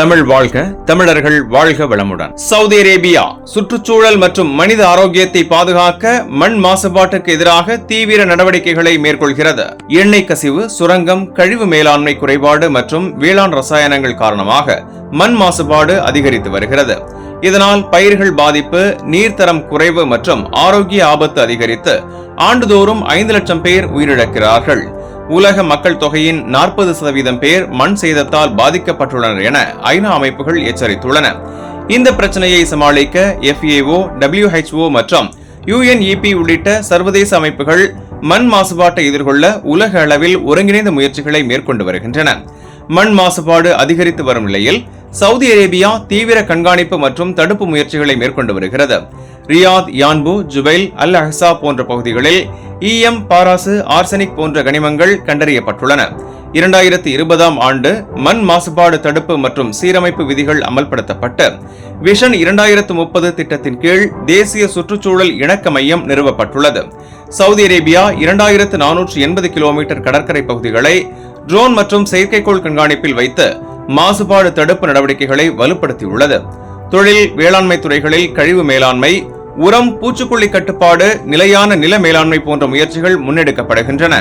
தமிழ் வாழ்க தமிழர்கள் வாழ்க வளமுடன். சவுதி அரேபியா சுற்றுச்சூழல் மற்றும் மனித ஆரோக்கியத்தை பாதுகாக்க மண் மாசுபாட்டுக்கு எதிராக தீவிர நடவடிக்கைகளை மேற்கொள்கிறது. எண்ணெய் கசிவு சுரங்கம் கழிவு மேலாண்மை குறைபாடு மற்றும் வேளாண் ரசாயனங்கள் காரணமாக மண் மாசுபாடு அதிகரித்து வருகிறது. இதனால் பயிர்கள் பாதிப்பு நீர்த்தரம் குறைவு மற்றும் ஆரோக்கிய ஆபத்து அதிகரித்து ஆண்டுதோறும் ஐந்து லட்சம் பேர் உயிரிழக்கிறார்கள். உலக மக்கள் தொகையின் நாற்பது சதவீதம் பேர் மண் சேதத்தால் பாதிக்கப்பட்டுள்ளனர் என ஐநா அமைப்புகள் எச்சரித்துள்ளன. இந்த பிரச்சனையை சமாளிக்க எஃப்ஏஓ டபிள்யூஹெச்ஓ மற்றும் யுஎன்இபி உள்ளிட்ட சர்வதேச அமைப்புகள் மண் மாசுபாட்டை எதிர்கொள்ள உலக அளவில் ஒருங்கிணைந்த முயற்சிகளை மேற்கொண்டு வருகின்றன. மண் மாசுபாடு அதிகரித்து வரும் நிலையில் சவுதி அரேபியா தீவிர கண்காணிப்பு மற்றும் தடுப்பு முயற்சிகளை மேற்கொண்டு வருகிறது. Riyadh Yanbu Jubail Al Ahsa போன்ற பகுதிகளில் இஎம் பாராசு ஆர்சனிக் போன்ற கனிமங்கள் கண்டறியப்பட்டுள்ளன. இரண்டாயிரத்தி இருபதாம் ஆண்டு மண் மாசுபாடு தடுப்பு மற்றும் சீரமைப்பு விதிகள் அமல்படுத்தப்பட்டு விஷன் இரண்டாயிரத்து முப்பது திட்டத்தின் கீழ் தேசிய சுற்றுச்சூழல் இணக்க மையம் நிறுவப்பட்டுள்ளது. சவுதி அரேபியா இரண்டாயிரத்து நானூற்று எண்பது கிலோமீட்டர் கடற்கரை பகுதிகளை ட்ரோன் மற்றும் செயற்கைக்கோள் கண்காணிப்பில் வைத்து மாசுபாடு தடுப்பு நடவடிக்கைகளை வலுப்படுத்தியுள்ளது. தொழில் வேளாண்மை துறைகளில் கழிவு மேலாண்மை உரம் பூச்சிக்கொல்லி கட்டுப்பாடு நிலையான நில மேலாண்மை போன்ற முயற்சிகள் முன்னெடுக்கப்படுகின்றன.